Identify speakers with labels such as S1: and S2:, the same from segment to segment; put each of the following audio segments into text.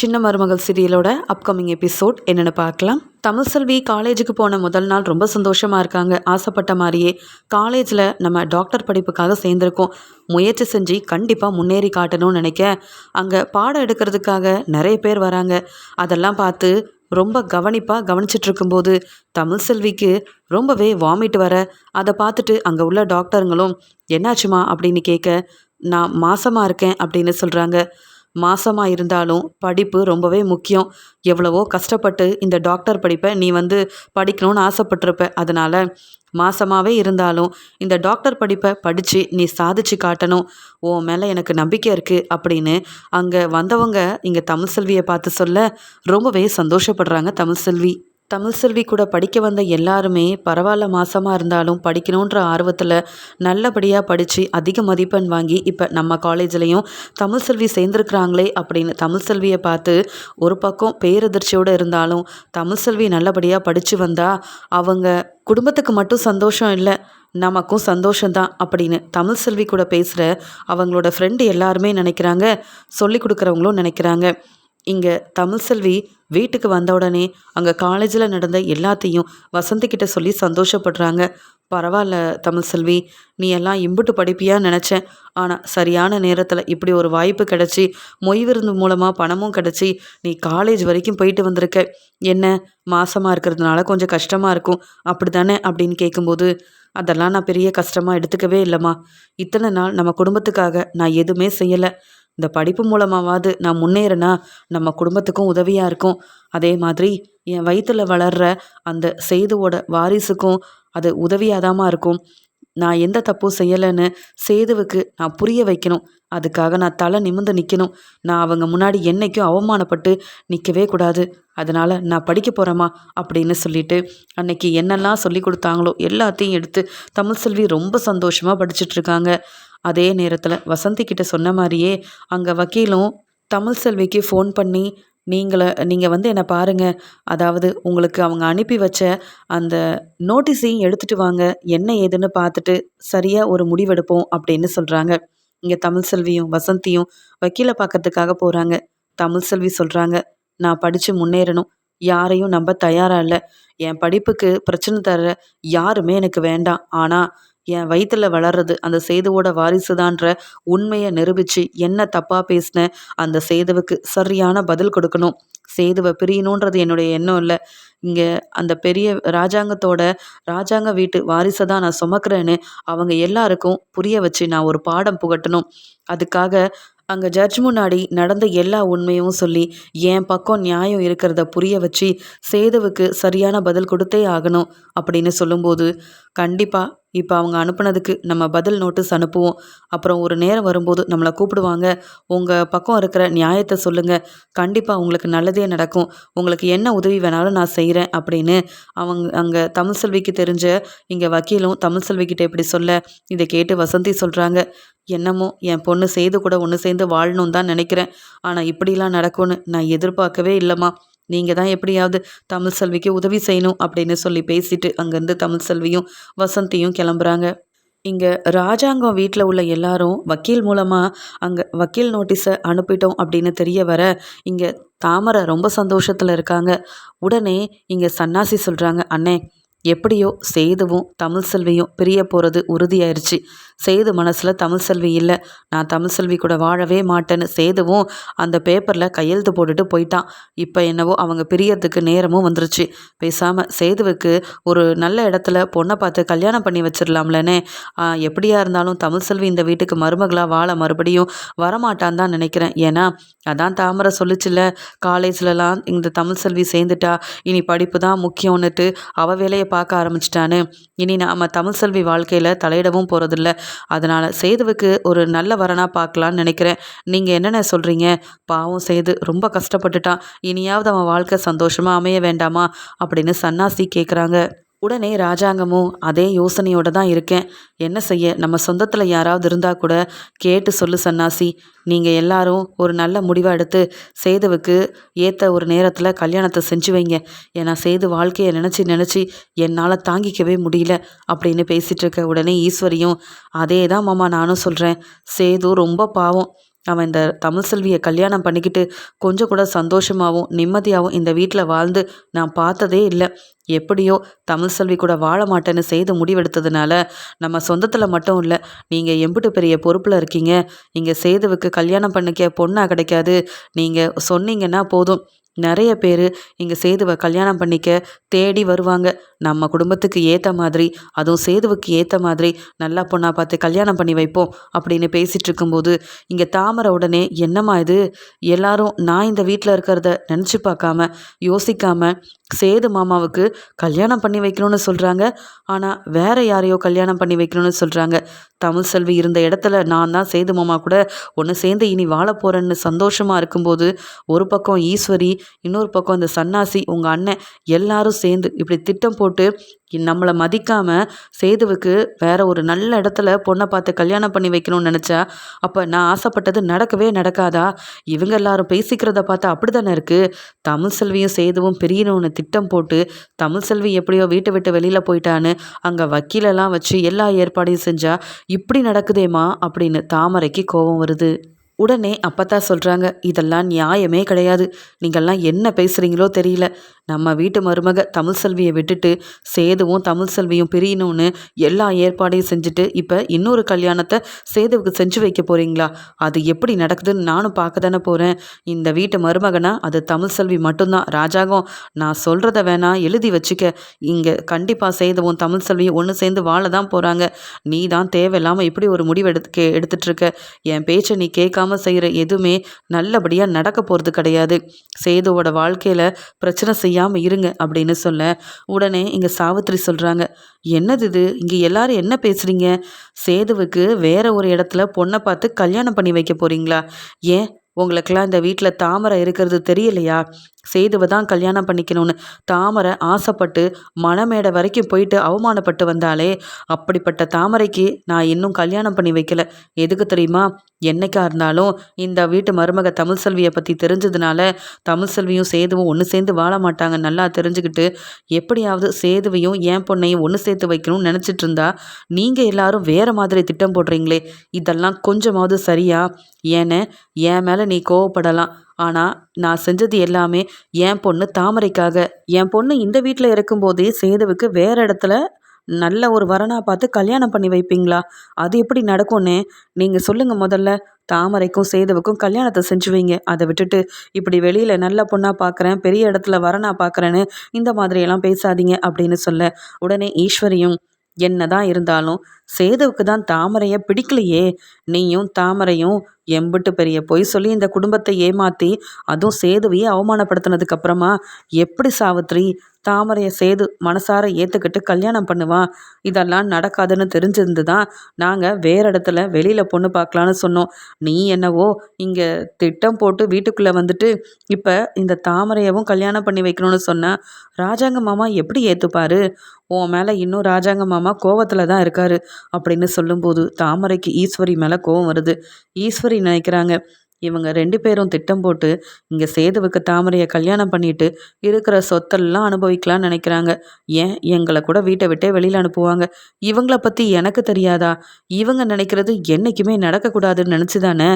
S1: சின்ன மருமகள் சீரியலோட upcoming episode என்னென்னு பார்க்கலாம். தமிழ் செல்வி காலேஜுக்கு போன முதல் நாள் ரொம்ப சந்தோஷமாக இருக்காங்க. ஆசைப்பட்ட மாதிரியே காலேஜில் நம்ம டாக்டர் படிப்புக்காக சேர்ந்துருக்கோம். முயற்சி செஞ்சு கண்டிப்பாக முன்னேறி காட்டணும்னு நினைக்க. அங்கே பாடம் எடுக்கிறதுக்காக நிறைய பேர் வராங்க. அதெல்லாம் பார்த்து ரொம்ப கவனிப்பாக கவனிச்சிட்டு இருக்கும்போது தமிழ் செல்விக்கு ரொம்பவே வாமிட் வர. அதை பார்த்துட்டு அங்கே உள்ள டாக்டருங்களும் என்னாச்சுமா? அப்படின்னு கேட்க நான் மாசமாக இருக்கேன் அப்படின்னு சொல்கிறாங்க மாசமாக இருந்தாலும் படிப்பு ரொம்பவே முக்கியம். எவ்வளவோ கஷ்டப்பட்டு இந்த டாக்டர் படிப்பை நீ வந்து படிக்கணும்னு ஆசைப்பட்டிருப்ப. அதனால் மாசமாகவே இருந்தாலும் இந்த டாக்டர் படிப்பை படித்து நீ சாதிச்சு காட்டணும். உன் மேலே எனக்கு நம்பிக்கை இருக்குது அப்படின்னு அங்கே வந்தவங்க இங்கே தமிழ் செல்வியை பார்த்து சொல்ல ரொம்பவே சந்தோஷப்படுறாங்க தமிழ் செல்வி. தமிழ் செல்வி கூட படிக்க வந்த எல்லாருமே பரவாயில்ல மாசமாக இருந்தாலும் படிக்கணுன்ற ஆர்வத்தில் நல்லபடியாக படித்து அதிக மதிப்பெண் வாங்கி இப்போ நம்ம காலேஜ்லேயும் தமிழ் செல்வி சேர்ந்துருக்குறாங்களே அப்படின்னு தமிழ் செல்வியை பார்த்து ஒரு பக்கம் பேரதிர்ச்சியோடு இருந்தாலும் தமிழ் செல்வி நல்லபடியாக படித்து வந்தால் அவங்க குடும்பத்துக்கு மட்டும் சந்தோஷம் இல்லை நமக்கும் சந்தோஷந்தான் அப்படின்னு தமிழ் செல்வி கூட பேசுகிற அவங்களோட ஃப்ரெண்டு எல்லாருமே நினைக்கிறாங்க சொல்லி கொடுக்குறவங்களும் நினைக்கிறாங்க. இங்கே தமிழ் செல்வி வீட்டுக்கு வந்த உடனே அங்கே காலேஜில் நடந்த எல்லாத்தையும் வசந்திக்கிட்ட சொல்லி சந்தோஷப்படுறாங்க. பரவாயில்ல தமிழ் செல்வி நீ எல்லாம் இம்புட்டு படிப்பியான்னு நினச்சேன். ஆனால் சரியான நேரத்தில் இப்படி ஒரு வாய்ப்பு கிடச்சி மொய் விருந்து மூலமாக பணமும் கிடச்சி நீ காலேஜ் வரைக்கும் போயிட்டு வந்திருக்க. என்ன மாசமாக இருக்கிறதுனால கொஞ்சம் கஷ்டமாக இருக்கும். அப்படி தானே அப்படின்னு கேட்கும்போது அதெல்லாம் நான் பெரிய கஷ்டமாக எடுத்துக்கவே இல்லைம்மா. இத்தனை நாள் நம்ம குடும்பத்துக்காக நான் எதுவுமே செய்யலை. இந்த படிப்பு மூலமாவது நான் முன்னேறினா நம்ம குடும்பத்துக்கும் உதவியாக இருக்கும். அதே மாதிரி என் வயிற்றில் வளர்கிற அந்த செய்துவோட வாரிசுக்கும் அது உதவியாதாமா இருக்கும். நான் எந்த தப்பும் செய்யலைன்னு சேதுவுக்கு நான் புரிய வைக்கணும். அதுக்காக நான் தலை நிமிந்து நிற்கணும் நான் அவங்க முன்னாடி என்னைக்கும் அவமானப்பட்டு நிற்கவே கூடாது. அதனால் நான் படிக்க போகிறேம்மா அப்படின்னு சொல்லிட்டு அன்னைக்கு என்னெல்லாம் சொல்லி கொடுத்தாங்களோ எல்லாத்தையும் எடுத்து தமிழ் செல்வி ரொம்ப சந்தோஷமாக படிச்சிட்ருக்காங்க அதே நேரத்தில் வசந்தி கிட்ட சொன்ன மாதிரியே அங்கே வக்கீலும் தமிழ் செல்விக்கு ஃபோன் பண்ணி நீங்கள நீங்கள் வந்து என்னை பாருங்கள் அதாவது உங்களுக்கு அவங்க அனுப்பி வச்ச அந்த நோட்டீஸையும் எடுத்துகிட்டு வாங்க. என்ன ஏதுன்னு பார்த்துட்டு சரியாக ஒரு முடிவெடுப்போம் அப்படின்னு சொல்கிறாங்க இங்கே தமிழ் செல்வியும் வசந்தியும் வக்கீலை பார்க்கறதுக்காக போகிறாங்க தமிழ் செல்வி சொல்கிறாங்க நான் படித்து முன்னேறணும். யாரையும் நம்ப தயாராக இல்லை. என் படிப்புக்கு பிரச்சனை தர யாருமே எனக்கு வேண்டாம். ஆனால் என் வயிற்றில் வளர்றது அந்த சேதுவோட வாரிசுதான்ற உண்மையை நிரூபித்து என்ன தப்பாக பேசின அந்த சேதுவுக்கு சரியான பதில் கொடுக்கணும். சேதுவை பிரியணுன்றது என்னுடைய எண்ணம் இல்லை. இங்கே அந்த பெரிய ராஜாங்கத்தோட ராஜாங்க வீட்டு வாரிசை தான் நான் சுமக்கிறேன்னு அவங்க எல்லாருக்கும் புரிய வச்சு நான் ஒரு பாடம் புகட்டணும். அதுக்காக அங்கே ஜட்ஜ் முன்னாடி நடந்த எல்லா உண்மையும் சொல்லி என் பக்கம் நியாயம் இருக்கிறத புரிய வச்சு சேதுவுக்கு சரியான பதில் கொடுத்தே ஆகணும் அப்படின்னு சொல்லும்போது கண்டிப்பாக இப்போ அவங்க அனுப்புனதுக்கு நம்ம பதில் நோட்டீஸ் அனுப்புவோம். அப்புறம் ஒரு நேரம் வரும்போது நம்மளை கூப்பிடுவாங்க. உங்கள் பக்கம் இருக்கிற நியாயத்தை சொல்லுங்கள் கண்டிப்பாக உங்களுக்கு நல்லதே நடக்கும். உங்களுக்கு என்ன உதவி வேணாலும் நான் செய்கிறேன் அப்படின்னு அவங்க அங்கே தமிழ் செல்விக்கு தெரிஞ்ச இங்கே வக்கீலும் தமிழ் செல்விக்கிட்ட இப்படி சொல்ல இதை கேட்டு வசந்தி சொல்கிறாங்க என்னமோ என் பொண்ணு செய்து கூட ஒன்று சேர்ந்து வாழணும் தான் நினைக்கிறேன். ஆனால் இப்படிலாம் நடக்கும்னு நான் எதிர்பார்க்கவே இல்லைம்மா. நீங்கள் தான் எப்படியாவது தமிழ் செல்விக்கு உதவி செய்யணும் அப்படின்னு சொல்லி பேசிட்டு அங்கேருந்து தமிழ் செல்வியும் வசந்தியும் கிளம்புறாங்க. இங்கே ராஜாங்கம் வீட்டில் உள்ள எல்லாரும் வக்கீல் மூலமாக அங்கே வக்கீல் நோட்டீஸை அனுப்பிட்டோம் அப்படின்னு தெரிய வர இங்கே தாமரை ரொம்ப சந்தோஷத்தில் இருக்காங்க. உடனே இங்கே சன்னாசி சொல்கிறாங்க அண்ணே எப்படியோ சேதுவும் தமிழ் செல்வியும் பிரிய போகிறது உறுதியாயிருச்சு. சேது மனசில் தமிழ் செல்வி இல்லை. நான் தமிழ் செல்வி கூட வாழவே மாட்டேன்னு சேதுவும் அந்த பேப்பரில் கையெழுத்து போட்டுட்டு போயிட்டான். இப்போ என்னவோ அவங்க பிரியறதுக்கு நேரமும் வந்துருச்சு. பேசாமல் சேதுவுக்கு ஒரு நல்ல இடத்துல பொண்ணை பார்த்து கல்யாணம் பண்ணி வச்சிடலாம்லனே எப்படியா இருந்தாலும் தமிழ் செல்வி இந்த வீட்டுக்கு மருமகளாக வாழ மறுபடியும் வரமாட்டான்னு தான் நினைக்கிறேன். ஏன்னா அதான் தாமரை சொல்லிச்சுல காலேஜ்லலாம் இந்த தமிழ் செல்வி சேர்ந்துட்டா இனி படிப்பு தான் முக்கியம்னுட்டு அவள் வேலையை பார்க்க ஆரம்பிச்சிட்டான்னு இனி நாம் தமிழ் செல்வி வாழ்க்கையில் தலையிடவும் போகிறதில்ல அதனால் சேதுவுக்கு ஒரு நல்ல வரனாக பார்க்கலான்னு நினைக்கிறேன். நீங்கள் என்னென்ன சொல்கிறீங்க பாவம் சேது ரொம்ப கஷ்டப்பட்டுட்டான். இனியாவது அவன் வாழ்க்கை சந்தோஷமாக அமைய வேண்டாமா? அப்படின்னு சன்னாசி கேட்குறாங்க உடனே ராஜாங்கமும் அதே யோசனையோடு தான் இருக்கேன். என்ன செய்ய நம்ம சொந்தத்தில் யாராவது இருந்தால் கூட கேட்டு சொல்லு சன்னாசி. நீங்கள் எல்லாரும் ஒரு நல்ல முடிவாக எடுத்து சேதுவுக்கு ஏற்ற ஒரு நேரத்தில் கல்யாணத்தை செஞ்சு வைங்க. ஏன்னா சேது வாழ்க்கையை நினச்சி நினச்சி என்னால் தாங்கிக்கவே முடியல அப்படின்னு பேசிகிட்டு இருக்க உடனே ஈஸ்வரியும் அதே தான் மாமா நானும் சொல்கிறேன் சேது ரொம்ப பாவம். அவன் இந்த தமிழ் செல்வியை கல்யாணம் பண்ணிக்கிட்டு கொஞ்சம் கூட சந்தோஷமாகவும் நிம்மதியாகவும் இந்த வீட்டில் வாழ்ந்து நான் பார்த்ததே இல்லை. எப்படியோ தமிழ் செல்வி கூட வாழ மாட்டேன்னு செய்து முடிவெடுத்ததுனால நம்ம சொந்தத்தில் மட்டும் இல்லை. நீங்கள் எம்பிட்டு பெரிய பொறுப்பில் இருக்கீங்க. இங்கே சேதுவுக்கு கல்யாணம் பண்ணிக்க பொண்ணாக கிடைக்காது. நீங்கள் சொன்னீங்கன்னா போதும். நிறைய பேர் இங்கே சேதுவை கல்யாணம் பண்ணிக்க தேடி வருவாங்க. நம்ம குடும்பத்துக்கு ஏற்ற மாதிரி அதுவும் சேதுவுக்கு ஏற்ற மாதிரி நல்லா பொண்ணாக பார்த்து கல்யாணம் பண்ணி வைப்போம் அப்படின்னு பேசிகிட்டு இருக்கும்போது இங்கே தாமரை உடனே என்னம்மா இது? எல்லாரும் நான் இந்த வீட்டில் இருக்கிறத நினச்சி பார்க்காம யோசிக்காமல் சேது மாமாவுக்கு கல்யாணம் பண்ணி வைக்கணும்னு சொல்கிறாங்க ஆனால் வேற யாரையோ கல்யாணம் பண்ணி வைக்கணும்னு சொல்கிறாங்க தமிழ் செல்வி இருந்த இடத்துல நான் தான் சேது மாமா கூட ஒன்று சேர்ந்து இனி வாழ போகிறேன்னு சந்தோஷமாக இருக்கும்போது ஒரு பக்கம் ஈஸ்வரி இன்னொரு பக்கம் இந்த சன்னாசி உங்கள் அண்ணன் எல்லாரும் சேர்ந்து இப்படி திட்டம் போட்டு நம்மளை மதிக்காமல் சேதுவுக்கு வேற ஒரு நல்ல இடத்துல பொண்ணை பார்த்து கல்யாணம் பண்ணி வைக்கணும்னு நினச்சா அப்போ நான் ஆசைப்பட்டது நடக்கவே நடக்காதா? இவங்க எல்லாரும் பேசிக்கிறத பார்த்தா அப்படி தானே இருக்குது தமிழ் செல்வியும் சேதுவும் பிரியணும்னு திட்டம் போட்டு தமிழ் செல்வி எப்படியோ வீட்டை விட்டு வெளியில் போயிட்டான்னு அங்கே வக்கீலெல்லாம் வச்சு எல்லா ஏற்பாடையும் செஞ்சால் இப்படி நடக்குதேம்மா? அப்படின்னு தாமரைக்கு கோபம் வருது. உடனே அப்பத்தா சொல்கிறாங்க இதெல்லாம் நியாயமே கிடையாது. நீங்கள்லாம் என்ன பேசுகிறீங்களோ தெரியல. நம்ம வீட்டு மருமக தமிழ் செல்வியை விட்டுட்டு சேதுவும் தமிழ் செல்வியும் பிரியணும்னு எல்லா ஏற்பாடையும் செஞ்சுட்டு இப்போ இன்னொரு கல்யாணத்தை சேதுவுக்கு செஞ்சு வைக்க போகிறீங்களா அது எப்படி நடக்குதுன்னு நானும் பார்க்க தானே போகிறேன் இந்த வீட்டு மருமகனா அது தமிழ் செல்வி மட்டும்தான். ராஜாகம் நான் சொல்கிறத வேணா எழுதி வச்சுக்க. இங்கே கண்டிப்பாக சேதுவும் தமிழ் செல்வியும் ஒன்று சேர்ந்து வாழ தான் போகிறாங்க நீ தான் தேவையில்லாமல் இப்படி ஒரு முடிவு எடுத்து எடுத்துட்ருக்க என் பேச்சை நீ கேட்காம செய்கிற எதுவுமே நல்லபடியாக நடக்க போகிறது கிடையாது. சேதுவோட வாழ்க்கையில் பிரச்சனை செய்யாமல் இருங்க அப்படின்னு சொல்ல உடனே இங்கே சாவித்திரி சொல்கிறாங்க என்னது இது? இங்கே எல்லாரும் என்ன பேசுகிறீங்க சேதுவுக்கு வேற ஒரு இடத்துல பொண்ணை பார்த்து கல்யாணம் பண்ணி வைக்க போகிறீங்களா ஏன்? உங்களுக்கெல்லாம் இந்த வீட்டில் தாமரை இருக்கிறது தெரியலையா? சேதுவை தான் கல்யாணம் பண்ணிக்கணும்னு தாமரை ஆசைப்பட்டு மணமேடை வரைக்கும் போயிட்டு அவமானப்பட்டு வந்தாலே அப்படிப்பட்ட தாமரைக்கு நான் இன்னும் கல்யாணம் பண்ணி வைக்கல. எதுக்கு தெரியுமா? என்னைக்கா இருந்தாலும் இந்த வீட்டு மருமக தமிழ் செல்வியை பற்றி தெரிஞ்சதுனால தமிழ் செல்வியும் சேதுவும் ஒன்று சேர்ந்து வாழ மாட்டாங்க. நல்லா தெரிஞ்சுக்கிட்டு எப்படியாவது சேதுவையும் என் பொண்ணையும் ஒன்று சேர்த்து வைக்கணும்னு நினச்சிட்டு இருந்தா நீங்கள் எல்லாரும் வேறு மாதிரி திட்டம் போடுறீங்களே. இதெல்லாம் கொஞ்சமாவது சரியா? ஏன்னு என் மேலே நீ கோவப்படலாம். ஆனால் நான் செஞ்சது எல்லாமே என் பொண்ணு தாமரைக்காக. என் பொண்ணு இந்த வீட்டில் இருக்கும்போதே சேதுவுக்கு வேறு இடத்துல நல்ல ஒரு வரனாக பார்த்து கல்யாணம் பண்ணி வைப்பீங்களா? அது எப்படி நடக்கும்னே நீங்கள் சொல்லுங்கள் முதல்ல. தாமரைக்கும் சேதுவுக்கும் கல்யாணத்தை செஞ்சு வைங்க அதை விட்டுட்டு இப்படி வெளியில் நல்ல பொண்ணாக பார்க்குறேன் பெரிய இடத்துல வரனா பார்க்குறேன்னு இந்த மாதிரியெல்லாம் பேசாதீங்க அப்படின்னு சொல்ல உடனே ஈஸ்வரியும் என்னதான் இருந்தாலும் சேதுவுக்கு தான் தாமரையை பிடிக்கலையே. நீயும் தாமரையும் எம்பிட்டு பெரிய பொய் சொல்லி இந்த குடும்பத்தை ஏமாற்றி அதுவும் சேதுவையே அவமானப்படுத்தினதுக்கு அப்புறமா எப்படி சாவித்ரி? தாமரையை சேது மனசார ஏற்றுக்கிட்டு கல்யாணம் பண்ணுவான் இதெல்லாம் நடக்காதுன்னு தெரிஞ்சிருந்து தான் நாங்கள் வேறு இடத்துல வெளியில் பொண்ணு பார்க்கலான்னு சொன்னோம். நீ என்னவோ இங்கே திட்டம் போட்டு வீட்டுக்குள்ளே வந்துட்டு இப்போ இந்த தாமரையவும் கல்யாணம் பண்ணி வைக்கணும்னு சொன்னால் ராஜாங்க மாமா எப்படி ஏற்றுப்பார் உன் மேலே இன்னும் ராஜாங்க மாமா கோவத்தில் தான் இருக்காரு. அப்படின்னு சொல்லும்போது தாமரைக்கு ஈஸ்வரி மேலே கோவம் வருது. ஈஸ்வரி நினைக்கிறாங்க. இவங்க ரெண்டு பேரும் திட்டம் போட்டு இங்கே சேதுவுக்கு தாமரையை கல்யாணம் பண்ணிட்டு இருக்கிற சொத்தெல்லாம் அனுபவிக்கலாம்னு நினைக்கிறாங்க. ஏன்? எங்களை கூட வீட்டை விட்டே வெளியில் அனுப்புவாங்க. இவங்கள பற்றி எனக்கு தெரியாதா? இவங்க நினைக்கிறது என்றைக்குமே நடக்கக்கூடாதுன்னு நினச்சி தானே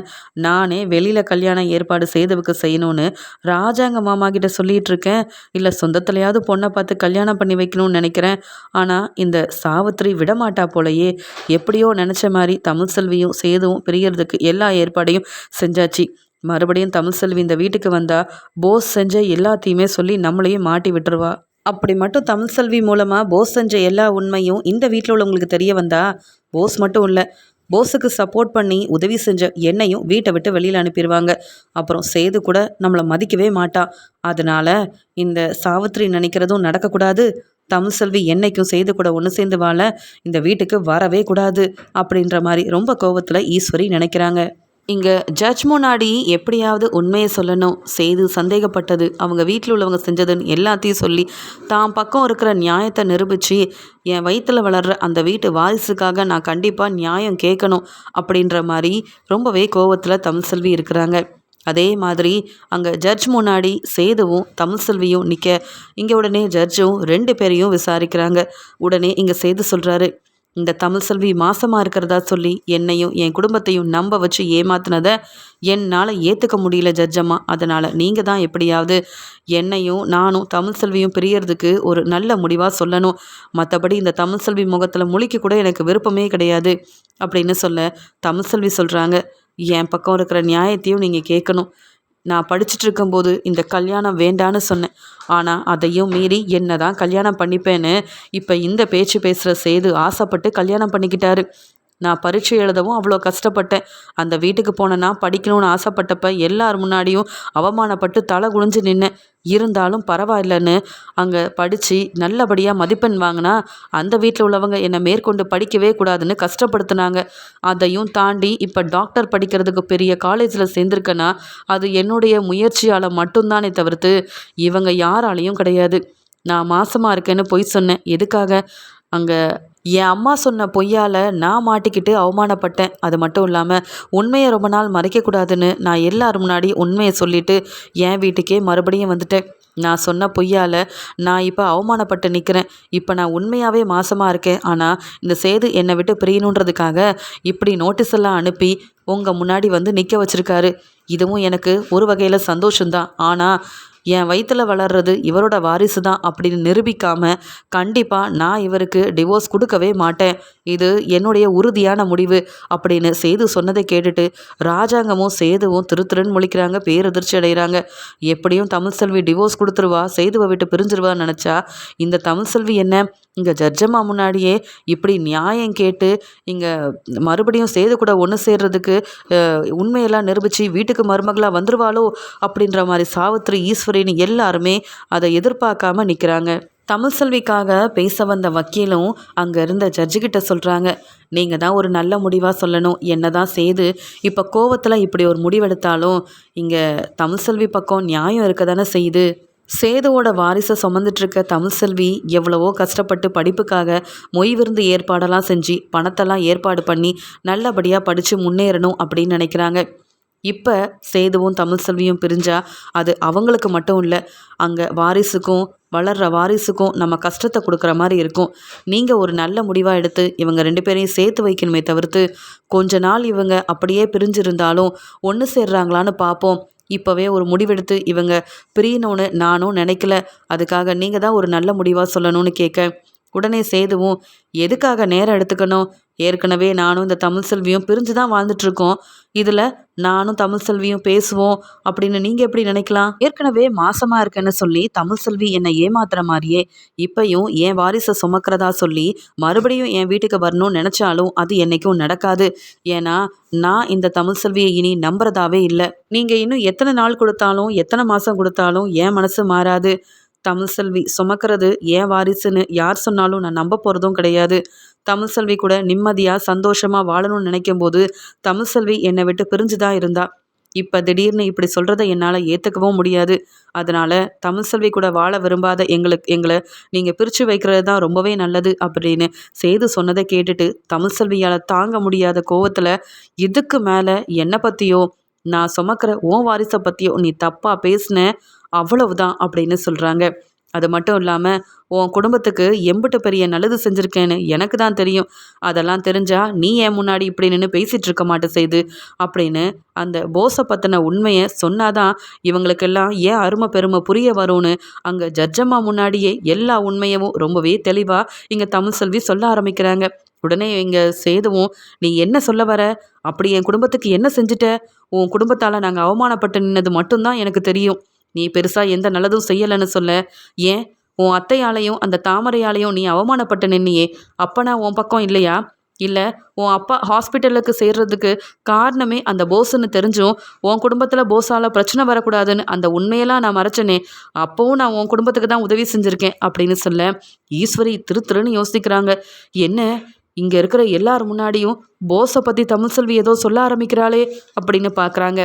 S1: நானே வெளியில் கல்யாணம் ஏற்பாடு சேதுவுக்கு செய்யணும்னு ராஜாங்க மாமா கிட்ட சொல்லிட்டு இருக்கேன். இல்லை சொந்தத்துலையாவது பொண்ணை பார்த்து கல்யாணம் பண்ணி வைக்கணும்னு நினைக்கிறேன். ஆனால் இந்த சாவித்திரி விடமாட்டா போலையே. எப்படியோ நினச்ச மாதிரி தமிழ் செல்வியும் சேதுவும் பிரியறதுக்கு எல்லா ஏற்பாடையும் செஞ்சாச்சு. ஆச்சு மறுபடியும் தமிழ் செல்வி இந்த வீட்டுக்கு வந்தா போஸ் செஞ்ச எல்லாத்தையுமே சொல்லி நம்மளையும் மாட்டி விட்டுருவா. அப்படி மட்டும் தமிழ் செல்வி மூலமாக போஸ் செஞ்ச எல்லா உண்மையும் இந்த வீட்டில் உள்ளவங்களுக்கு தெரிய வந்தா போஸ் மட்டும் இல்லை போஸுக்கு சப்போர்ட் பண்ணி உதவி செஞ்ச என்னையும் வீட்டை விட்டு வெளியில் அனுப்பிடுவாங்க அப்புறம் சேது கூட நம்மளை மதிக்கவே மாட்டான் அதனால இந்த சாவித்ரி நினைக்கிறதும் நடக்கக்கூடாது. தமிழ் செல்வி என்னைக்கும் செய்து கூட ஒன்று சேர்ந்து வாழ இந்த வீட்டுக்கு வரவே கூடாது. அப்படின்ற மாதிரி ரொம்ப கோபத்தில் ஈஸ்வரி நினைக்கிறாங்க. இங்கே ஜட்ஜ் முன்னாடி எப்படியாவது உண்மையை சொல்லணும். செய்து சந்தேகப்பட்டது. அவங்க வீட்டில் உள்ளவங்க செஞ்சதுன்னு எல்லாத்தையும் சொல்லி தான் பக்கம் இருக்கிற நியாயத்தை நிரூபித்து என் வயிற்றில் வளர்கிற அந்த வீட்டு வாரிசுக்காக நான் கண்டிப்பாக நியாயம் கேட்கணும். அப்படின்ற மாதிரி ரொம்பவே கோவத்தில் தமிழ் செல்வி இருக்கிறாங்க. அதே மாதிரி அங்கே ஜட்ஜ் முன்னாடி சேதுவும் தமிழ் செல்வியும் நிற்க இங்கே உடனே ஜட்ஜும் ரெண்டு பேரையும் விசாரிக்கிறாங்க. உடனே இங்கே சேது சொல்கிறாரு இந்த தமிழ் செல்வி மாசமாக இருக்கிறதா சொல்லி என்னையும் என் குடும்பத்தையும் நம்ப வச்சு ஏமாத்தினதை என்னால் ஏற்றுக்க முடியல ஜட்ஜம்மா. அதனால் நீங்கள் தான் எப்படியாவது என்னையும் நானும் தமிழ் செல்வியும் பிரியறதுக்கு ஒரு நல்ல முடிவாக சொல்லணும். மற்றபடி இந்த தமிழ் செல்வி முகத்தில் முழிக்க கூட எனக்கு விருப்பமே கிடையாது அப்படின்னு சொல்ல தமிழ் செல்வி சொல்கிறாங்க என் பக்கம் இருக்கிற நியாயத்தையும் நீங்கள் கேட்கணும். நான் படிச்சுட்டு இருக்கும்போது இந்த கல்யாணம் வேண்டான்னு சொன்னேன். ஆனால் அதையும் மீறி என்ன தான் கல்யாணம் பண்ணிப்பேன்னு இப்போ இந்த பேச்சு பேசுகிற சேது ஆசைப்பட்டு கல்யாணம் பண்ணிக்கிட்டாரு. நான் பரீட்சை எழுதவும் அவ்வளோ கஷ்டப்பட்டேன். அந்த வீட்டுக்கு போனேன்னா படிக்கணும்னு ஆசைப்பட்டப்ப எல்லார் முன்னாடியும் அவமானப்பட்டு தலை குனிஞ்சு நின்னேன். இருந்தாலும் பரவாயில்லன்னு அங்கே படித்து நல்லபடியாக மதிப்பெண் வாங்கினா அந்த வீட்டில் உள்ளவங்க என்னை மேற்கொண்டு படிக்கவே கூடாதுன்னு கஷ்டப்படுத்தினாங்க. அதையும் தாண்டி இப்போ டாக்டர் படிக்கிறதுக்கு பெரிய காலேஜில் சேர்ந்துருக்கேன்னா அது என்னுடைய முயற்சியால் மட்டும்தானே தவிர்த்து இவங்க யாராலையும் கிடையாது. நான் மாசமாக இருக்கேன்னு பொய் சொன்னேன். எதுக்காக? அங்கே என் அம்மா சொன்ன பொய்யால் நான் மாட்டிக்கிட்டு அவமானப்பட்டேன். அது மட்டும் இல்லாமல் உண்மையை ரொம்ப நாள் மறைக்கக்கூடாதுன்னு நான் எல்லார் முன்னாடி உண்மையை சொல்லிவிட்டு என் வீட்டுக்கே மறுபடியும் வந்துட்டேன். நான் சொன்ன பொய்யால் நான் இப்போ அவமானப்பட்டு நிற்கிறேன் இப்போ நான் உண்மையாகவே மாசமாக இருக்கேன். ஆனால் இந்த சேது என்னை விட்டு பிரியணுன்றதுக்காக இப்படி நோட்டீஸ் எல்லாம் அனுப்பி உங்கள் முன்னாடி வந்து நிற்க வச்சுருக்காரு. இதுவும் எனக்கு ஒரு வகையில் சந்தோஷம்தான். ஆனால் என் வயிற்றில் வளர்றது இவரோட வாரிசு தான் அப்படின்னு நிரூபிக்காம கண்டிப்பாக நான் இவருக்கு டிவோர்ஸ் கொடுக்கவே மாட்டேன். இது என்னுடைய உறுதியான முடிவு அப்படின்னு சேது சொன்னதை கேட்டுட்டு ராஜாங்கமும் சேதுவும் திரு திருன்னு முழிக்கிறாங்க பேரதிர்ச்சி அடைகிறாங்க. எப்படியும் தமிழ் செல்வி டிவோர்ஸ் கொடுத்துருவா சேதுவை விட்டு பிரிஞ்சிருவான்னு நினச்சா இந்த தமிழ் செல்வி என்ன இங்கே ஜட்ஜம்மா முன்னாடியே இப்படி நியாயம் கேட்டு இங்கே மறுபடியும் சேது கூட ஒன்று சேர்றதுக்கு உண்மையெல்லாம் நிரூபித்து வீட்டுக்கு மருமகளாக வந்துருவாளோ அப்படின்ற மாதிரி சாவித்திரி ஈஸ்வரின்னு எல்லாருமே அதை எதிர்பார்க்காம நிற்கிறாங்க தமிழ் செல்விக்காக பேச வந்த வக்கீலும் அங்கே இருந்த ஜட்ஜுக்கிட்ட சொல்கிறாங்க நீங்கள் தான் ஒரு நல்ல முடிவாக சொல்லணும். என்ன தான் செய்து இப்போ கோவத்தில் இப்படி ஒரு முடிவெடுத்தாலும் இங்கே தமிழ் செல்வி பக்கம் நியாயம் இருக்க தானே செய்யுது? சேதுவோட வாரிசை சுமந்துட்டுருக்க தமிழ்செல்வி எவ்வளவோ கஷ்டப்பட்டு படிப்புக்காக மொய் விருந்து ஏற்பாடெல்லாம் செஞ்சு பணத்தெல்லாம் ஏற்பாடு பண்ணி நல்லபடியாக படித்து முன்னேறணும் அப்படின்னு நினைக்கிறாங்க. இப்போ சேதுவும் தமிழ் செல்வியும் அது அவங்களுக்கு மட்டும் இல்லை அங்கே வாரிசுக்கும் வளர்கிற வாரிசுக்கும் நம்ம கஷ்டத்தை கொடுக்குற மாதிரி இருக்கும். நீங்கள் ஒரு நல்ல முடிவாக எடுத்து இவங்க ரெண்டு பேரையும் சேர்த்து வைக்கணுமே தவிர்த்து கொஞ்ச நாள் இவங்க அப்படியே பிரிஞ்சிருந்தாலும் ஒன்று சேர்றாங்களான்னு பார்ப்போம் இப்போவே ஒரு முடிவெடுத்து இவங்க பிரியணும்னு நானும் நினைக்கல. அதுக்காக நீங்கள் தான் ஒரு நல்ல முடிவாக சொல்லணும்னு கேட்க உடனே சேதுவும் எதுக்காக நேரம் எடுத்துக்கணும்? ஏற்கனவே நானும் இந்த தமிழ் செல்வியும் பிரிஞ்சு தான் வாழ்ந்துட்டுருக்கோம். இதில் நானும் தமிழ் செல்வியும் பேசுவோம். அப்படின்னு நீங்கள் எப்படி நினைக்கலாம்? ஏற்கனவே மாசமாக இருக்கேன்னு சொல்லி தமிழ் செல்வி என்னை ஏமாத்துற மாதிரியே இப்பையும் என் வாரிசை சுமக்கிறதா சொல்லி மறுபடியும் என் வீட்டுக்கு வரணும்னு நினச்சாலும் அது என்னைக்கும் நடக்காது. ஏன்னா நான் இந்த தமிழ் செல்வியை இனி நம்புறதாவே இல்லை. நீங்கள் இன்னும் எத்தனை நாள் கொடுத்தாலும் எத்தனை மாதம் கொடுத்தாலும் என் மனசு மாறாது. தமிழ் செல்வி சுமக்கிறது ஏன் வாரிசுன்னு யார் சொன்னாலும் நான் நம்ப போகிறதும் கிடையாது. தமிழ் செல்வி கூட நிம்மதியாக சந்தோஷமாக வாழணும்னு நினைக்கும் போது தமிழ் செல்வி என்னை விட்டு பிரிஞ்சு தான் இருந்தா? இப்போ திடீர்னு இப்படி சொல்கிறத என்னால் ஏற்றுக்கவும் முடியாது. அதனால் தமிழ் செல்வி கூட வாழ விரும்பாத எங்களுக்கு எங்களை நீங்கள் பிரித்து வைக்கிறது தான் ரொம்பவே நல்லது அப்படின்னு செய்து சொன்னதை கேட்டுட்டு தமிழ் செல்வியால் தாங்க முடியாத கோவத்தில் இதுக்கு மேலே என்னை பற்றியோ நான் சுமக்கிற ஓ வாரிசை பற்றியோ நீ தப்பாக பேசின அவ்வளவுதான் அப்படின்னு சொல்கிறாங்க அது மட்டும் இல்லாமல் உன் குடும்பத்துக்கு எம்பிட்டு பெரிய நல்லது செஞ்சுருக்கேன்னு எனக்கு தான் தெரியும். அதெல்லாம் தெரிஞ்சால் நீ ஏன் முன்னாடி இப்படி நின்று பேசிகிட்டு இருக்க மாட்டே செய்து? அப்படின்னு அந்த போஸை பற்றின உண்மையை சொன்னாதான் இவங்களுக்கெல்லாம் ஏன் அருமை பெருமை புரிய வரும்னு அங்கே ஜட்ஜம்மா முன்னாடியே எல்லா உண்மையவும் ரொம்பவே தெளிவாக இங்கே தமிழ் செல்வி சொல்ல ஆரம்பிக்கிறாங்க. உடனே இங்கே சேதுவும் நீ என்ன சொல்ல வர? அப்படி என் குடும்பத்துக்கு என்ன செஞ்சுட்ட? உன் குடும்பத்தால் நாங்கள் அவமானப்பட்டு நின்னது மட்டும்தான் எனக்கு தெரியும். நீ பெருசாக எந்த நல்லதும் செய்யலைன்னு சொல்ல. ஏன்? உன் அத்தையாலையும் அந்த தாமரையாலையும் நீ அவமானப்பட்டு நின்னியே. அப்பனா உன் பக்கம் இல்லையா? இல்லை உன் அப்பா ஹாஸ்பிட்டலுக்கு சேர்றதுக்கு காரணமே அந்த போஸுன்னு தெரிஞ்சும் உன் குடும்பத்தில் போஸால் பிரச்சனை வரக்கூடாதுன்னு அந்த உண்மையெல்லாம் நான் மறைச்சனே. அப்போவும் நான் உன் குடும்பத்துக்கு தான் உதவி செஞ்சுருக்கேன் அப்படின்னு சொல்ல. ஈஸ்வரி திரு திருன்னு யோசிக்கிறாங்க. என்ன? இங்கே இருக்கிற எல்லார் முன்னாடியும் போஸை பற்றி தமிழ் செல்வி ஏதோ சொல்ல ஆரம்பிக்கிறாளே அப்படின்னு பார்க்குறாங்க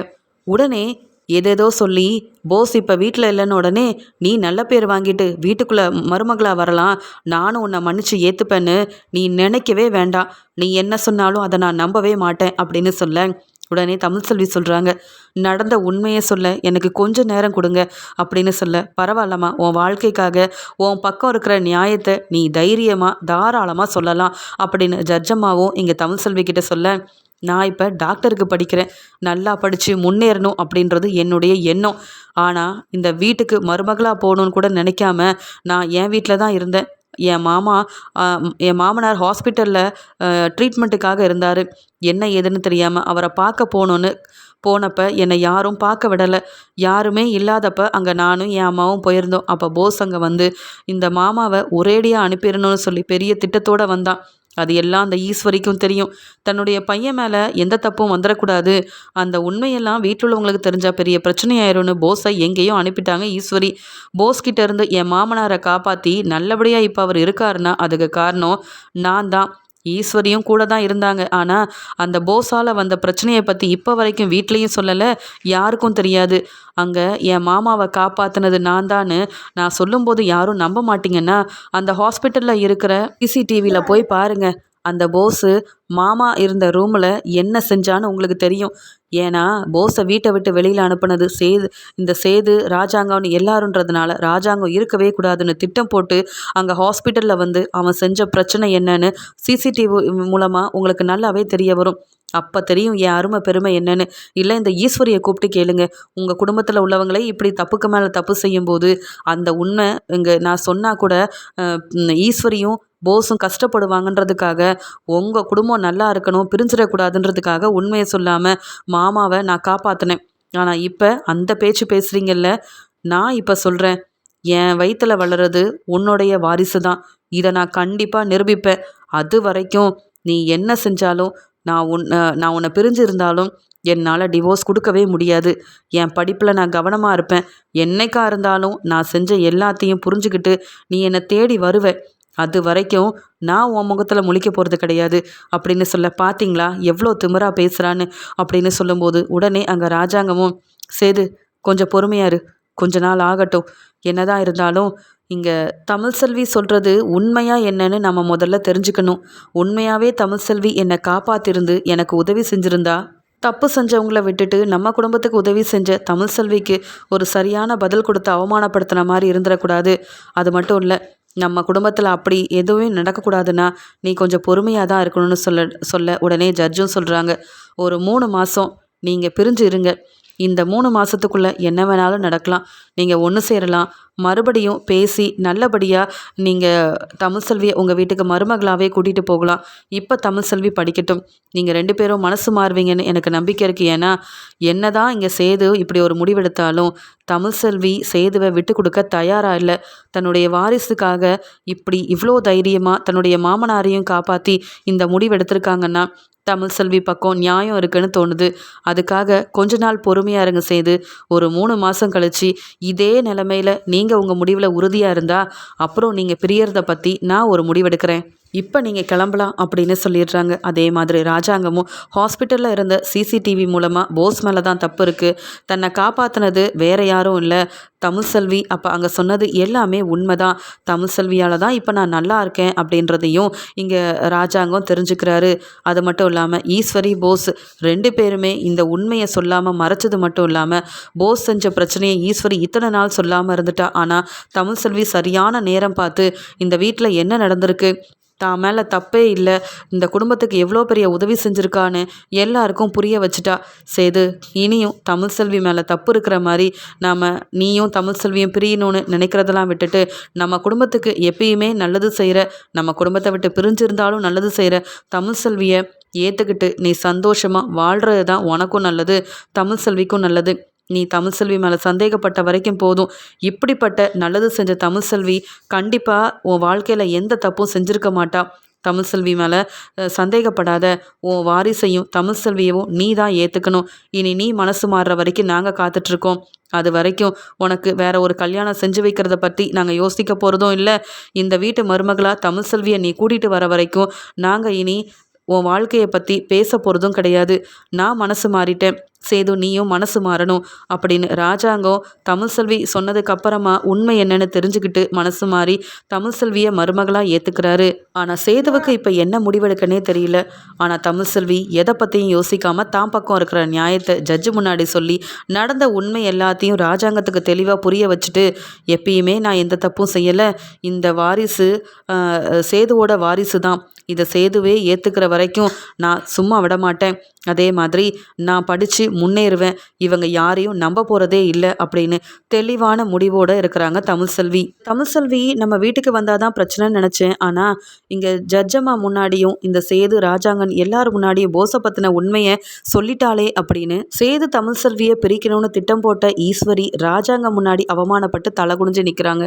S1: உடனே ஏதேதோ சொல்லி போஸ் இப்போ வீட்டில் இல்லைன்னு உடனே நீ நல்ல பேர் வாங்கிட்டு வீட்டுக்குள்ளே மருமகளாக வரலாம். நானும் உன்னை மன்னிச்சு ஏற்றுப்பேன்னு நீ நினைக்கவே வேண்டாம். நீ என்ன சொன்னாலும் அதை நான் நம்பவே மாட்டேன் அப்படின்னு சொல்ல உடனே தமிழ் செல்வி சொல்கிறாங்க நடந்த உண்மையை சொல்ல எனக்கு கொஞ்சம் நேரம் கொடுங்க அப்படின்னு சொல்ல பரவாயில்லம்மா உன் வாழ்க்கைக்காக உன் பக்கம் இருக்கிற நியாயத்தை நீ தைரியமாக தாராளமாக சொல்லலாம் அப்படின்னு ஜட்ஜம்மாவும் இங்கே தமிழ் செல்வி கிட்ட சொல்ல நான் இப்போ டாக்டருக்கு படிக்கிறேன் நல்லா படித்து முன்னேறணும் அப்படின்றது என்னுடைய எண்ணம். ஆனால் இந்த வீட்டுக்கு மருமகளாக போகணுன்னு கூட நினைக்காம நான் என் வீட்டில் தான் இருந்தேன். என் மாமா என் மாமனார் ஹாஸ்பிட்டலில் ட்ரீட்மெண்ட்டுக்காக இருந்தார். என்ன ஏதுன்னு தெரியாமல் அவரை பார்க்க போகணுன்னு போனப்போ என்னை யாரும் பார்க்க விடலை. யாருமே இல்லாதப்ப அங்கே நானும் என் அம்மாவும் போயிருந்தோம். அப்போ போஸ் அங்கே வந்து இந்த மாமாவை ஒரேடியாக அனுப்பிடணும்னு சொல்லி பெரிய திட்டத்தோடு வந்தான். அது எல்லாம் அந்த ஈஸ்வரிக்கும் தெரியும். தன்னுடைய பையன் மேலே எந்த தப்பும் வந்துடக்கூடாது அந்த உண்மையெல்லாம் வீட்டில் உள்ளவங்களுக்கு தெரிஞ்சால் பெரிய பிரச்சனையாயிரும்னு போஸை எங்கேயோ அனுப்பிட்டாங்க ஈஸ்வரி. போஸ்கிட்ட இருந்து என் மாமனாரை காப்பாற்றி நல்லபடியாக இப்போ அவர் இருக்காருன்னா அதுக்கு காரணம் நான் தான் ஈஸ்வரியும் கூட தான் இருந்தாங்க. ஆனால் அந்த போஸால் வந்த பிரச்சனையை பற்றி இப்போ வரைக்கும் வீட்லேயும் சொல்லலை யாருக்கும் தெரியாது. அங்கே என் மாமாவை காப்பாற்றினது நான் தான் நான் சொல்லும்போது யாரும் நம்ப மாட்டிங்கன்னா அந்த ஹாஸ்பிட்டலில் இருக்கிற சிசிடிவியில் போய் பாருங்கள் அந்த போஸு மாமா இருந்த ரூமில் என்ன செஞ்சான்னு உங்களுக்கு தெரியும். ஏன்னா போஸை வீட்டை விட்டு வெளியில் அனுப்புனது சேது இந்த சேது ராஜாங்கம்னு எல்லாருன்றதுனால ராஜாங்கம் இருக்கவே கூடாதுன்னு திட்டம் போட்டு அங்கே ஹாஸ்பிட்டலில் வந்து அவன் செஞ்ச பிரச்சனை என்னன்னு சிசிடிவி மூலமாக உங்களுக்கு நல்லாவே தெரிய வரும். அப்போ தெரியும் என் அருமை பெருமை என்னன்னு. இல்லை இந்த ஈஸ்வரியை கூப்பிட்டு கேளுங்க. உங்கள் குடும்பத்தில் உள்ளவங்களே இப்படி தப்புக்கு மேலே தப்பு செய்யும்போது அந்த உண்மை இங்கே நான் சொன்னால் கூட ஈஸ்வரியும் போஸும் கஷ்டப்படுவாங்கன்றதுக்காக உங்கள் குடும்பம் நல்லா இருக்கணும் பிரிஞ்சிடக்கூடாதுன்றதுக்காக உண்மையை சொல்லாமல் மாமாவை நான் காப்பாற்றினேன் ஆனால் இப்போ அந்த பேச்சு பேசுகிறீங்கல்ல நான் இப்போ சொல்கிறேன் என் வயிற்றில் வளர்றது உன்னுடைய வாரிசு தான் இதை நான் கண்டிப்பாக நிரூபிப்பேன். அது வரைக்கும் நீ என்ன செஞ்சாலும் நான் உன் நான் உன்னை பிரிஞ்சு இருந்தாலும் என்னால் டிவோர்ஸ் கொடுக்கவே முடியாது. என் படிப்பில் நான் கவனமாக இருப்பேன். என்னைக்கா இருந்தாலும் நான் செஞ்ச எல்லாத்தையும் புரிஞ்சுக்கிட்டு நீ என்னை தேடி வருவேன் அது வரைக்கும் நான் உன் முகத்தில் முழிக்க போகிறது கிடையாது. அப்படின்னு சொல்ல பார்த்தீங்களா எவ்வளோ திமிராக பேசுகிறான்னு அப்படின்னு சொல்லும்போது உடனே அங்கே ராஜாங்கமும் சேது கொஞ்சம் பொறுமையாரு கொஞ்ச நாள் ஆகட்டும். என்னதான் இருந்தாலும் இங்கே தமிழ் செல்வி சொல்கிறது உண்மையாக என்னன்னு நம்ம முதல்ல தெரிஞ்சுக்கணும். உண்மையாகவே தமிழ் செல்வி என்னை காப்பாற்றிருந்து எனக்கு உதவி செஞ்சுருந்தா தப்பு செஞ்சவங்கள விட்டுட்டு நம்ம குடும்பத்துக்கு உதவி செஞ்ச தமிழ் செல்விக்கு ஒரு சரியான பதில் கொடுத்து அவமானப்படுத்தின மாதிரி இருந்துடக்கூடாது அது மட்டும் இல்லை நம்ம குடும்பத்தில் அப்படி எதுவும் நடக்கக்கூடாதுன்னா நீ கொஞ்சம் பொறுமையாக தான் இருக்கணும்னு சொல்ல சொல்ல உடனே ஜட்ஜும் சொல்கிறாங்க ஒரு மூணு மாதம் நீங்கள் பிரிஞ்சு இருங்க. இந்த மூணு மாதத்துக்குள்ளே என்ன வேணாலும் நடக்கலாம். நீங்கள் ஒன்று சேரலாம். மறுபடியும் பேசி நல்லபடியாக நீங்கள் தமிழ் செல்வியை உங்கள் வீட்டுக்கு மருமகளாகவே கூட்டிகிட்டு போகலாம். இப்போ தமிழ் செல்வி படிக்கட்டும். நீங்கள் ரெண்டு பேரும் மனசு மாறுவீங்கன்னு எனக்கு நம்பிக்கை இருக்குது ஏன்னா என்ன தான் இங்கே சேது இப்படி ஒரு முடிவெடுத்தாலும் தமிழ் செல்வி சேதுவை விட்டு கொடுக்க தயாராக இல்லை. தன்னுடைய வாரிசுக்காக இப்படி இவ்வளோ தைரியமாக தன்னுடைய மாமனாரையும் காப்பாற்றி இந்த முடிவெடுத்திருக்காங்கன்னா தமிழ் செல்வி பக்கம் நியாயம் இருக்குன்னு தோணுது. அதுக்காக கொஞ்ச நாள் பொறுமையாக இருங்க செய்து ஒரு மூணு மாதம் கழித்து இதே நிலமையில் நீங்கள் உங்கள் முடிவில் உறுதியாக இருந்தால் அப்புறம் நீங்கள் பிரியறதை பற்றி நான் ஒரு முடிவெடுக்கிறேன். இப்போ நீங்கள் கிளம்பலாம் அப்படின்னு சொல்லிடுறாங்க. அதே மாதிரி ராஜாங்கமும் ஹாஸ்பிட்டலில் இருந்த சிசிடிவி மூலமாக போஸ் மேலே தான் தப்பு இருக்குது தன்னை காப்பாற்றினது வேற யாரும் இல்லை. தமிழ்செல்வி அப்போ அங்கே சொன்னது எல்லாமே உண்மை தான் தமிழ்செல்வியால் தான் இப்போ நான் நல்லா இருக்கேன் அப்படின்றதையும் இங்கே ராஜாங்கம் தெரிஞ்சுக்கிறாரு. அது மட்டும் இல்லாமல் ஈஸ்வரி போஸ் ரெண்டு பேருமே இந்த உண்மையை சொல்லாமல் மறைச்சது மட்டும் இல்லாமல் போஸ் செஞ்ச பிரச்சனையை ஈஸ்வரி இத்தனை நாள் சொல்லாமல் இருந்துட்டா. ஆனால் தமிழ்செல்வி சரியான நேரம் பார்த்து இந்த வீட்டில் என்ன நடந்திருக்கு? தான் மேலே தப்பே இல்லை. இந்த குடும்பத்துக்கு எவ்வளோ பெரிய உதவி செஞ்சுருக்கான்னு எல்லாருக்கும் புரிய வச்சுட்டா. சேது இனியும் தமிழ் செல்வி மேலே தப்பு இருக்கிற மாதிரி நாம் நீயும் தமிழ் செல்வியும் பிரியணும்னு நினைக்கிறதெல்லாம் விட்டுட்டு நம்ம குடும்பத்துக்கு எப்பயுமே நல்லது செய்கிற நம்ம குடும்பத்தை விட்டு பிரிஞ்சிருந்தாலும் நல்லது செய்கிற தமிழ் செல்வியை ஏற்றுக்கிட்டு நீ சந்தோஷமாக வாழ்கிறது தான் உனக்கும் நல்லது தமிழ் செல்விக்கும் நல்லது. நீ தமிழ்செல்வி மேலே சந்தேகப்பட்ட வரைக்கும் போதும். இப்படிப்பட்ட நல்லது செஞ்ச தமிழ்செல்வி கண்டிப்பாக உன் வாழ்க்கையில் எந்த தப்பும் செஞ்சுருக்க மாட்டா. தமிழ்செல்வி மேலே சந்தேகப்படாத. உன் வாரிசையும் தமிழ்செல்வியவும் நீ தான் ஏற்றுக்கணும் இனி நீ மனசு மாறுற வரைக்கும் நாங்கள் காத்துட்ருக்கோம். அது வரைக்கும் உனக்கு வேற ஒரு கல்யாணம் செஞ்சு வைக்கிறத பற்றி நாங்கள் யோசிக்க போகிறதும் இல்லை. இந்த வீட்டு மருமகளாக தமிழ்செல்வியை நீ கூட்டிகிட்டு வர வரைக்கும் நாங்கள் இனி உன் வாழ்க்கையை பற்றி பேச போகிறதும் கிடையாது. நான் மனசு மாறிட்டேன். சேது நீயும் மனசு மாறணும் அப்படின்னு ராஜாங்கம் தமிழ் செல்வி சொன்னதுக்கு அப்புறமா உண்மை என்னன்னு தெரிஞ்சுக்கிட்டு மனசு மாறி தமிழ் செல்வியை மருமகளாக ஏற்றுக்கிறாரு ஆனால் சேதுவுக்கு இப்போ என்ன முடிவெடுக்கனே தெரியல. ஆனால் தமிழ் செல்வி எதை பற்றியும் யோசிக்காமல் தான் பக்கம் இருக்கிற நியாயத்தை ஜட்ஜு முன்னாடி சொல்லி நடந்த உண்மை எல்லாத்தையும் ராஜாங்கத்துக்கு தெளிவாக புரிய வச்சுட்டு எப்பயுமே நான் எந்த தப்பும் செய்யலை. இந்த வாரிசு சேதுவோட வாரிசு தான் இதை சேதுவே ஏற்றுக்கிற வரைக்கும் நான் சும்மா விட மாட்டேன் அதே மாதிரி நான் படித்து முன்னேறுவேன். இவங்க யாரையும் நம்ப போகிறதே இல்லை அப்படின்னு தெளிவான முடிவோடு இருக்கிறாங்க தமிழ்செல்வி தமிழ்செல்வி நம்ம வீட்டுக்கு வந்தால் தான் பிரச்சனைன்னு நினச்சேன். ஆனால் இங்கே ஜட்ஜம்மா முன்னாடியும் இந்த சேது ராஜாங்கன் எல்லார் முன்னாடியும் போஸை பற்றின உண்மையை சொல்லிட்டாளே அப்படின்னு சேது தமிழ்செல்வியை பிரிக்கணும்னு திட்டம் போட்ட ஈஸ்வரி ராஜாங்கம் முன்னாடி அவமானப்பட்டு தலை குனிஞ்சு நிற்கிறாங்க